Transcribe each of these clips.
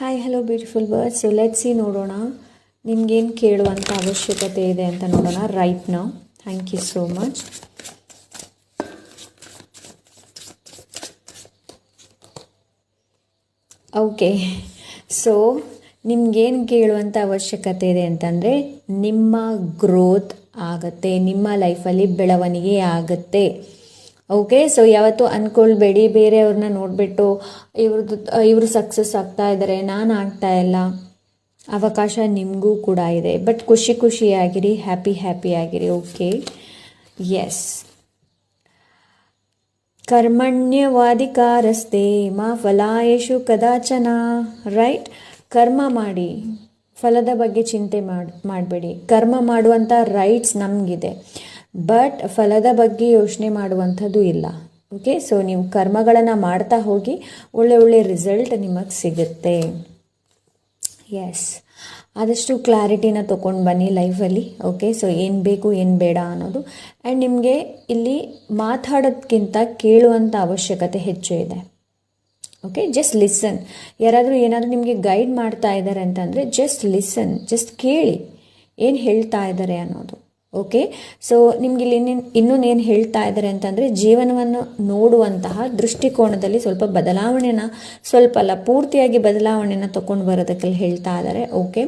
Hi hello beautiful bird so see ನೋಡೋಣ. ನಿಮ್ಗೇನು ಕೇಳುವಂಥ ಅವಶ್ಯಕತೆ ಇದೆ ಅಂತ ನೋಡೋಣ ರೈಟ್ ನಾವು thank you so much okay so ನಿಮ್ಗೇನು ಕೇಳುವಂಥ ಅವಶ್ಯಕತೆ ಇದೆ ಅಂತಂದರೆ, ನಿಮ್ಮ ಗ್ರೋತ್ ಆಗುತ್ತೆ, ನಿಮ್ಮ ಲೈಫಲ್ಲಿ ಬೆಳವಣಿಗೆ ಆಗುತ್ತೆ. ಓಕೆ ಸೊ ಯಾವತ್ತೂ ಅಂದ್ಕೊಳ್ಬೇಡಿ ಬೇರೆಯವ್ರನ್ನ ನೋಡಿಬಿಟ್ಟು ಇವ್ರದ್ದು ಇವರು ಸಕ್ಸಸ್ ಆಗ್ತಾ ಇದ್ದಾರೆ ನಾನು ಆಗ್ತಾ ಇಲ್ಲ. ಅವಕಾಶ ನಿಮಗೂ ಕೂಡ ಇದೆ. ಬಟ್ ಖುಷಿ ಖುಷಿಯಾಗಿರಿ ಹ್ಯಾಪಿ ಆಗಿರಿ ಓಕೆ ಎಸ್ ಕರ್ಮಣ್ಯವಾಧಿಕಾರಸ್ತೆ ಮಾ ಫಲಾಯೇಶು ಕದಾಚನ ರೈಟ್ ಕರ್ಮ ಮಾಡಿ, ಫಲದ ಬಗ್ಗೆ ಚಿಂತೆ ಮಾಡಿ, ಮಾಡಬೇಡಿ. ಕರ್ಮ ಮಾಡುವಂಥ ರೈಟ್ಸ್ ನಮಗಿದೆ. ಬಟ್ ಫಲದ ಬಗ್ಗೆ ಯೋಚನೆ ಮಾಡುವಂಥದ್ದು ಇಲ್ಲ. ಓಕೆ ಸೊ ನೀವು ಕರ್ಮಗಳನ್ನು ಮಾಡ್ತಾ ಹೋಗಿ ಒಳ್ಳೆ ಒಳ್ಳೆ ರಿಸಲ್ಟ್ ನಿಮಗೆ ಸಿಗುತ್ತೆ. ಎಸ್ ಆದಷ್ಟು ಕ್ಲಾರಿಟಿನ ತೊಗೊಂಡು ಬನ್ನಿ ಲೈಫಲ್ಲಿ ಓಕೆ ಸೊ ಏನು ಬೇಕು, ಏನು ಬೇಡ ಅನ್ನೋದು. ಆ್ಯಂಡ್ ನಿಮಗೆ ಇಲ್ಲಿ ಮಾತಾಡೋದಕ್ಕಿಂತ ಕೇಳುವಂಥ ಅವಶ್ಯಕತೆ ಹೆಚ್ಚು ಇದೆ. ಓಕೆ ಜಸ್ಟ್ ಲಿಸನ್ ಯಾರಾದರೂ ಏನಾದರೂ ನಿಮಗೆ ಗೈಡ್ ಮಾಡ್ತಾ ಇದ್ದಾರೆ ಅಂತಂದರೆ ಜಸ್ಟ್ ಲಿಸನ್ ಜಸ್ಟ್ ಕೇಳಿ. ಏನು ಹೇಳ್ತಾ ಇದ್ದಾರೆ ಅನ್ನೋದು. ಓಕೆ ಸೊ ನಿಮ್ಗೆ ಇಲ್ಲಿ ಏನು ಹೇಳ್ತಾ ಇದ್ದಾರೆ ಅಂತಂದರೆ, ಜೀವನವನ್ನು ನೋಡುವಂತಹ ದೃಷ್ಟಿಕೋನದಲ್ಲಿ ಸ್ವಲ್ಪ ಬದಲಾವಣೆನ, ಸ್ವಲ್ಪ ಅಲ್ಲ, ಪೂರ್ತಿಯಾಗಿ ಬದಲಾವಣೆನ ತಗೊಂಡು ಬರೋದಕ್ಕೆಲ್ಲ ಹೇಳ್ತಾ ಇದ್ದಾರೆ ಓಕೆ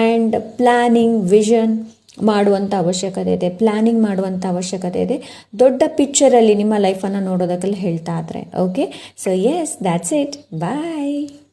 ಆ್ಯಂಡ್ ಪ್ಲ್ಯಾನಿಂಗ್ ವಿಷನ್ ಮಾಡುವಂಥ ಅವಶ್ಯಕತೆ ಇದೆ. ಪ್ಲ್ಯಾನಿಂಗ್ ಮಾಡುವಂಥ ಅವಶ್ಯಕತೆ ಇದೆ. ದೊಡ್ಡ ಪಿಕ್ಚರಲ್ಲಿ ನಿಮ್ಮ ಲೈಫನ್ನು ನೋಡೋದಕ್ಕೆಲ್ಲ ಹೇಳ್ತಾ ಇದ್ದಾರೆ okay so yes that's it bye